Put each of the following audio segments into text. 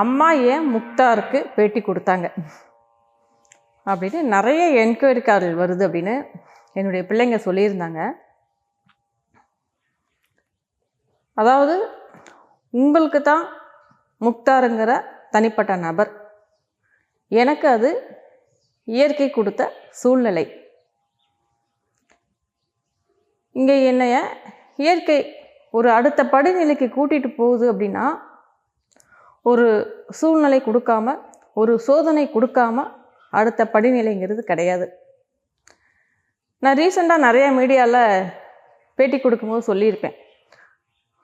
அம்மா ஏன் முக்தாருக்கு பேட்டி கொடுத்தாங்க? அப்படின்னு நிறைய என்கொயரி கால் வருது அப்படின்னு என்னுடைய பிள்ளைங்க சொல்லியிருந்தாங்க. அதாவது உங்களுக்கு தான் முக்தாருங்கிற தனிப்பட்ட நபர். எனக்கு அது இயற்கை கொடுத்த சூழ்நிலை. இங்கே என்னைய இயற்கை ஒரு அடுத்த படிநிலைக்கு கூட்டிகிட்டு போகுது அப்படின்னா ஒரு சூழ்நிலை கொடுக்காம ஒரு சோதனை கொடுக்காம அடுத்த படிநிலைங்கிறது கிடையாது. நான் ரீசெண்டாக நிறைய மீடியாவில் பேட்டி கொடுக்கும்போது சொல்லியிருப்பேன்.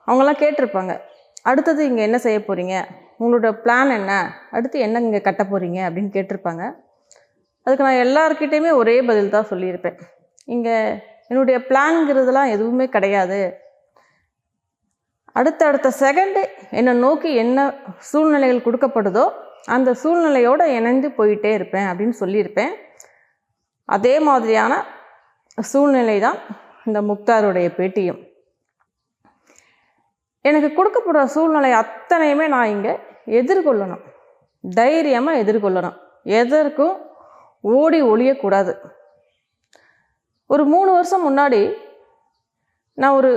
அவங்களாம் கேட்டிருப்பாங்க அடுத்தது இங்கே என்ன செய்ய போகிறீங்க உங்களோட பிளான் என்ன? அடுத்து என்ன இங்கே கட்ட போகிறீங்க அப்படின்னு கேட்டிருப்பாங்க. அதுக்கு நான் எல்லாருக்கிட்டேயுமே ஒரே பதில் தான் சொல்லியிருப்பேன். இங்கே என்னுடைய பிளான்ங்கிறதுலாம் எதுவுமே கிடையாது. அடுத்தடுத்த செகண்டு என்னை நோக்கி என்ன சூழ்நிலைகள் கொடுக்கப்படுதோ அந்த சூழ்நிலையோடு இணைந்து போயிட்டே இருப்பேன் அப்படின்னு சொல்லியிருப்பேன். அதே மாதிரியான சூழ்நிலை தான் இந்த முக்தாருடைய பேட்டியும். எனக்கு கொடுக்கப்படுற சூழ்நிலை அத்தனையுமே நான் இங்கே எதிர்கொள்ளணும். தைரியமாக எதிர்கொள்ளணும். எதற்கும் ஓடி ஒளியக்கூடாது. ஒரு மூணு வருஷம் முன்னாடி நான் ஒரு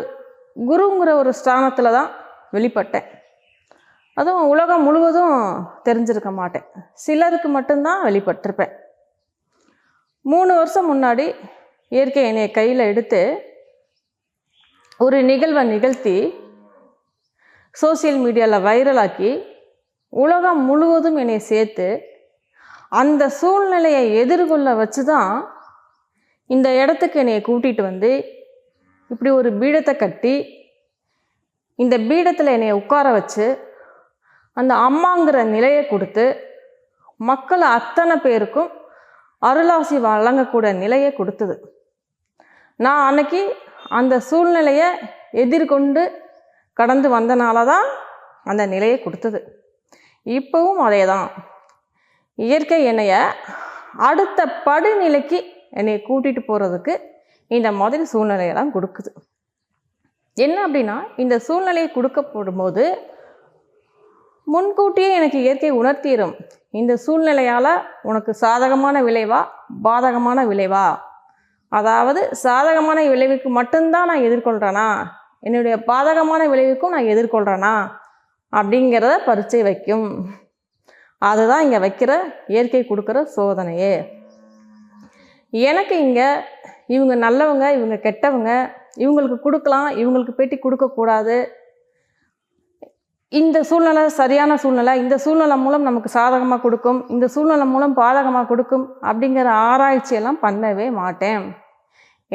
குருங்கிற ஒரு ஸ்தானத்தில் தான் வெளிப்பட்டேன். அதுவும் உலகம் முழுவதும் தெரிஞ்சிருக்க மாட்டேன். சிலருக்கு மட்டும்தான் வெளிப்பட்டிருப்பேன். மூணு வருஷம் முன்னாடி இயற்கை என்னை கையில் எடுத்து ஒரு நிகழ்வை நிகழ்த்தி சோசியல் மீடியாவில் வைரலாக்கி உலகம் முழுவதும் என்னை சேர்த்து அந்த சூழ்நிலையை எதிர்கொள்ள வச்சு தான் இந்த இடத்துக்கு என்னை கூட்டிகிட்டு வந்து இப்படி ஒரு பீடத்தை கட்டி இந்த பீடத்தில் என்னை உட்கார வச்சு அந்த அம்மாங்கிற நிலையை கொடுத்து மக்கள் அத்தனை பேருக்கும் அருளாசி வழங்கக்கூடிய நிலையை கொடுத்தது. நான் அன்னைக்கு அந்த சூழ்நிலையை எதிர்கொண்டு கடந்து வந்தனால தான் அந்த நிலையை கொடுத்தது. இப்போவும் அதே தான் இயற்கை என்னைய அடுத்த படிநிலைக்கு என்னை கூட்டிகிட்டு போகிறதுக்கு இந்த மாதிரி சூழ்நிலையெல்லாம் கொடுக்குது. என்ன அப்படின்னா இந்த சூழ்நிலையை கொடுக்கப்படும் போது முன்கூட்டியே எனக்கு இயற்கை உணர்த்திடும் இந்த சூழ்நிலையால் உனக்கு சாதகமான விளைவா பாதகமான விளைவா? அதாவது சாதகமான விளைவுக்கு மட்டும்தான் நான் எதிர்கொள்கிறேனா என்னுடைய பாதகமான விளைவுக்கும் நான் எதிர்கொள்கிறேனா அப்படிங்கிறத பரிச்சை வைக்கும். அதுதான் இங்கே வைக்கிற இயற்கை கொடுக்குற சோதனையே. எனக்கு இங்கே இவங்க நல்லவங்க இவங்க கெட்டவங்க இவங்களுக்கு கொடுக்கலாம் இவங்களுக்கு பேட்டி கொடுக்கக்கூடாது இந்த சூழ்நிலை சரியான சூழ்நிலை இந்த சூழ்நிலை மூலம் நமக்கு சாதகமாக கொடுக்கும் இந்த சூழ்நிலை மூலம் பாதகமாக கொடுக்கும் அப்படிங்கிற ஆராய்ச்சியெல்லாம் பண்ணவே மாட்டேன்.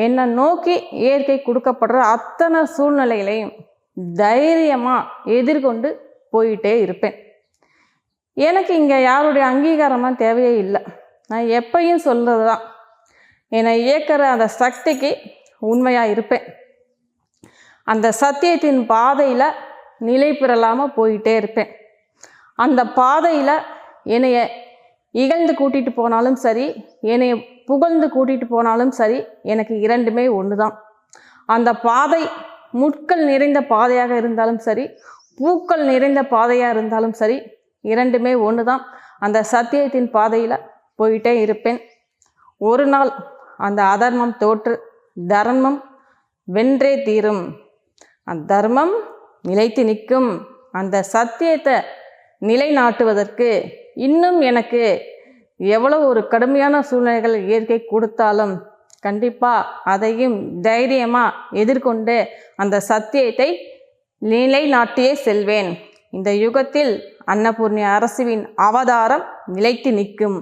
என்னை நோக்கி இயற்கை கொடுக்கப்படுற அத்தனை சூழ்நிலைகளையும் தைரியமாக எதிர்கொண்டு போயிட்டே இருப்பேன். எனக்கு இங்கே யாருடைய அங்கீகாரமாக தேவையே இல்லை. நான் எப்பயும் சொல்கிறது தான் என்னை இயக்கிற அந்த சக்திக்கு உண்மையாக இருப்பேன். அந்த சத்தியத்தின் பாதையில் நிலை பெறலாமல் போயிட்டே இருப்பேன். அந்த பாதையில் என்னைய இகழ்ந்து கூட்டிகிட்டு போனாலும் சரி என்னைய புகழ்ந்து கூட்டிகிட்டு போனாலும் சரி எனக்கு இரண்டுமே ஒன்று தான் அந்த பாதை முட்கள் நிறைந்த பாதையாக இருந்தாலும் சரி பூக்கள் நிறைந்த பாதையாக இருந்தாலும் சரி இரண்டுமே ஒன்று தான் அந்த சத்தியத்தின் பாதையில் போயிட்டே இருப்பேன். ஒரு நாள் அந்த அதர்மம் தோற்று தர்மம் வென்றே தீரும். அந்த தர்மம் நிலைத்து நிற்கும். அந்த சத்தியத்தை நிலைநாட்டுவதற்கு இன்னும் எனக்கு எவ்வளோ ஒரு கடுமையான சூழ்நிலைகள் இயற்கை கொடுத்தாலும் கண்டிப்பாக அதையும் தைரியமாக எதிர்கொண்டு அந்த சத்தியத்தை நிலைநாட்டியே செல்வேன். இந்த யுகத்தில் அன்னபூர்ணி அரசுவின் அவதாரம் நிலைத்து நிற்கும்.